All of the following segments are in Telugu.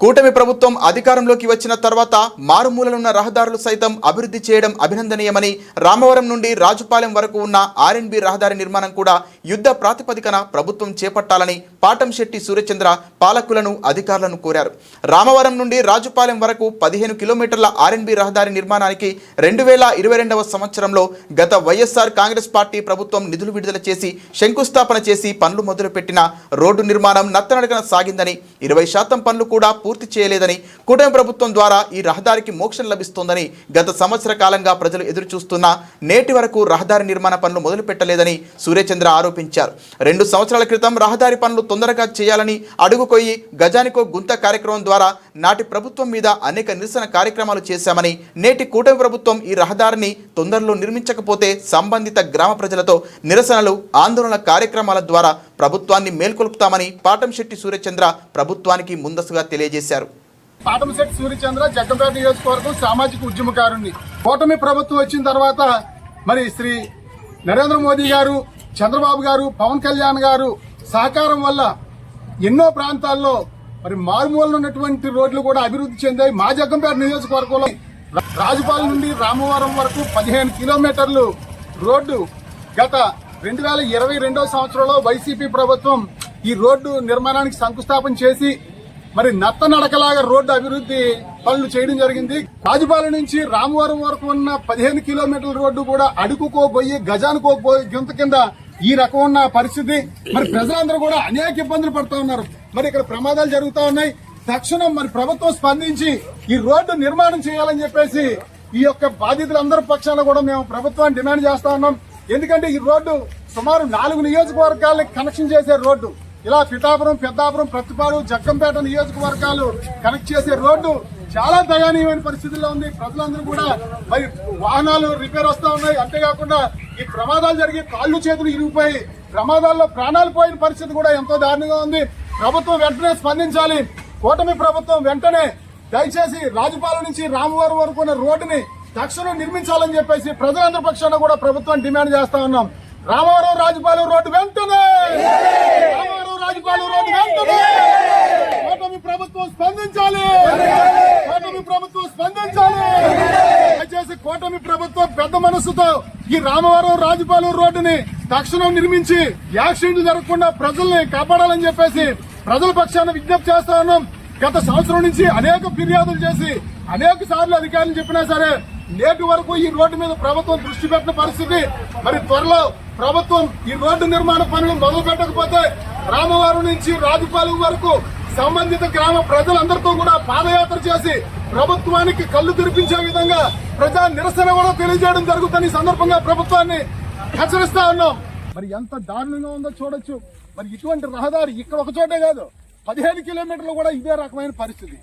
కూటమి ప్రభుత్వం అధికారంలోకి వచ్చిన తర్వాత మారుమూలలున్న రహదారులు సైతం అభివృద్ధి చేయడం అభినందనీయమని రామవరం నుండి రాజుపాలెం వరకు ఉన్న ఆర్ఎన్బి రహదారి నిర్మాణం కూడా యుద్ధ ప్రాతిపదికన ప్రభుత్వం చేపట్టాలని పాటంశెట్టి సూర్యచంద్ర పాలకులను అధికారులను కోరారు. రామవరం నుండి రాజుపాలెం వరకు పదిహేను కిలోమీటర్ల ఆర్ఎన్బి రహదారి నిర్మాణానికి రెండు వేల ఇరవై రెండవ సంవత్సరంలో గత వైఎస్ఆర్ కాంగ్రెస్ పార్టీ ప్రభుత్వం నిధులు విడుదల చేసి శంకుస్థాపన చేసి పనులు మొదలుపెట్టిన రోడ్డు నిర్మాణం నత్తనడకన సాగిందని ఇరవై శాతం పనులు కూడా పూర్తి చేయలేదని కూటమి ప్రభుత్వం ద్వారా ఈ రహదారికి మోక్షం లభిస్తోందని గత సంవత్సర కాలంగా ప్రజలు ఎదురుచూస్తున్నా నేటి వరకు రహదారి నిర్మాణ పనులు మొదలు పెట్టలేదని సూర్యచంద్ర ఆరోపించారు. రెండు సంవత్సరాల క్రితం రహదారి పనులు తొందరగా చేయాలని అడుగుకొయ్యి గజానికో గుంత కార్యక్రమం ద్వారా నాటి ప్రభుత్వం మీద అనేక నిరసన కార్యక్రమాలు చేశామని నేటి కూటమి ప్రభుత్వం ఈ రహదారిని తొందరలో నిర్మించకపోతే సంబంధిత గ్రామ ప్రజలతో నిరసనలు ఆందోళన కార్యక్రమాల ద్వారా ప్రభుత్వాన్ని మేల్కొల్పుతామని పాటంశెట్టి సూర్యచంద్ర ప్రభుత్వానికి ముందస్తుగా తెలియజేశారు. పాటంశెట్టి సూర్యచంద్ర జగ్గంపేట నియోజకవర్గం సామాజిక ఉద్యమకారుణ్ణి. కూటమి ప్రభుత్వం వచ్చిన తర్వాత మరి శ్రీ నరేంద్ర మోదీ గారు చంద్రబాబు గారు పవన్ కళ్యాణ్ గారు సహకారం వల్ల ఎన్నో ప్రాంతాల్లో మరి మారుమూలన ఉన్నటువంటి రోడ్లు కూడా అభివృద్ధి చెందాయి. మా జగ్గంపేట నియోజకవర్గంలో రాజుపాలెం నుండి రామవరం వరకు పదిహేను కిలోమీటర్లు రోడ్డు గత రెండు వేల ఇరవై రెండో సంవత్సరంలో వైసీపీ ప్రభుత్వం ఈ రోడ్డు నిర్మాణానికి శంకుస్థాపన చేసి మరి నత్త నడకలాగా రోడ్డు అభివృద్ధి పనులు చేయడం జరిగింది. రాజుపాలెం నుంచి రామవరం వరకు ఉన్న పదిహేను కిలోమీటర్ల రోడ్డు కూడా అడుగుకో గజానుకోబోయి గుంత గింత కింద ఈ రకం ఉన్న పరిస్థితి. మరి ప్రజలందరూ కూడా అనేక ఇబ్బందులు పడుతూ ఉన్నారు. మరి ఇక్కడ ప్రమాదాలు జరుగుతూ ఉన్నాయి. తక్షణం మరి ప్రభుత్వం స్పందించి ఈ రోడ్డు నిర్మాణం చేయాలని చెప్పేసి ఈ యొక్క బాధితులందరి పక్షాన కూడా మేము ప్రభుత్వాన్ని డిమాండ్ చేస్తా ఉన్నాం. ఎందుకంటే ఈ రోడ్డు సుమారు నాలుగు నియోజకవర్గాలకు కనెక్షన్ చేసే రోడ్డు. ఇలా పిఠాపురం పెద్దాపురం ప్రతిపాడు జగ్గంపేట నియోజకవర్గాలు కనెక్ట్ చేసే రోడ్డు చాలా దయనీయమైన పరిస్థితుల్లో ఉంది. ప్రజలందరూ కూడా మరి వాహనాలు రిపేర్ వస్తూ ఉన్నాయి. అంతేకాకుండా ఈ ప్రమాదాలు జరిగి కాళ్ళు చేతులు ఇరిగిపోయి ప్రమాదాల్లో ప్రాణాలు పోయిన పరిస్థితి కూడా ఎంతో దారుణంగా ఉంది. ప్రభుత్వం వెంటనే స్పందించాలి. కూటమి ప్రభుత్వం వెంటనే దయచేసి రాజుపాలెం నుంచి రామవరం వరకు ఉన్న రోడ్డుని తక్షణం నిర్మించాలని చెప్పేసి ప్రజలందరి పక్షాన కూడా ప్రభుత్వం డిమాండ్ చేస్తా ఉన్నాం. రామవరం రాజుపాలెం రోడ్డు వెంటనే! రామవరం రాజుపాలెం రోడ్డు వెంటనే! కూటమి ప్రభుత్వం స్పందించాలి! కూటమి ప్రభుత్వం స్పందించాలి! దయచేసి కూటమి ప్రభుత్వం పెద్ద మనసుతో ఈ రామవరం రాజుపాలెం రోడ్డుని తక్షణం నిర్మించి యాక్సిడెంట్లు జరగకుండా ప్రజల్ని కాపాడాలని చెప్పేసి ప్రజల పక్షాన విజ్ఞప్తి చేస్తా ఉన్నాం. గత సంవత్సరం నుంచి అనేక ఫిర్యాదులు చేసి అనేక సార్లు అధికారులు చెప్పినా సరే నేటి వరకు ఈ రోడ్డు మీద ప్రభుత్వం దృష్టి పెట్టిన పరిస్థితి మరి త్వరలో ప్రభుత్వం ఈ రోడ్డు నిర్మాణ పనులు మొదలు పెట్టకపోతే రామవారం నుంచి రాజుపాలెం వరకు సంబంధిత గ్రామ ప్రజలందరితో కూడా పాదయాత్ర చేసి ప్రభుత్వానికి కళ్ళు తెరిపించే విధంగా ప్రజా నిరసన కూడా తెలియజేయడం జరుగుతుంది ఈ సందర్భంగా ప్రభుత్వాన్ని హెచ్చరిస్తా ఉన్నాం. మరి ఎంత దారుణంగా ఉందో చూడొచ్చు. మరి ఇటువంటి రహదారి ఇక్కడ ఒక చోటే కాదు. పదిహేను కిలోమీటర్లు కూడా ఇదే రకమైన పరిస్థితి.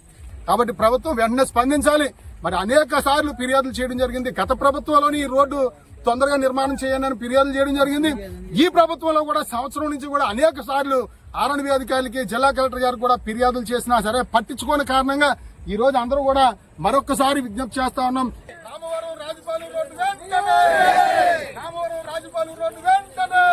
కాబట్టి ప్రభుత్వం వెంటనే స్పందించాలి. మరి అనేక సార్లు ఫిర్యాదులు చేయడం జరిగింది. గత ప్రభుత్వంలోని ఈ రోడ్డు తొందరగా నిర్మాణం చేయాలని ఫిర్యాదులు చేయడం జరిగింది. ఈ ప్రభుత్వంలో కూడా సంవత్సరం నుంచి కూడా అనేక సార్లు ఆర్ఎండ్బి అధికారులకి జిల్లా కలెక్టర్ గారు కూడా ఫిర్యాదులు చేసినా సరే పట్టించుకోని కారణంగా ఈ రోజు అందరూ కూడా మరొకసారి విజ్ఞప్తి చేస్తా ఉన్నాం. రామవరం రాజుపాలెం రోడ్డు వెంటనే! రామవరం రోడ్డు వెంటనే!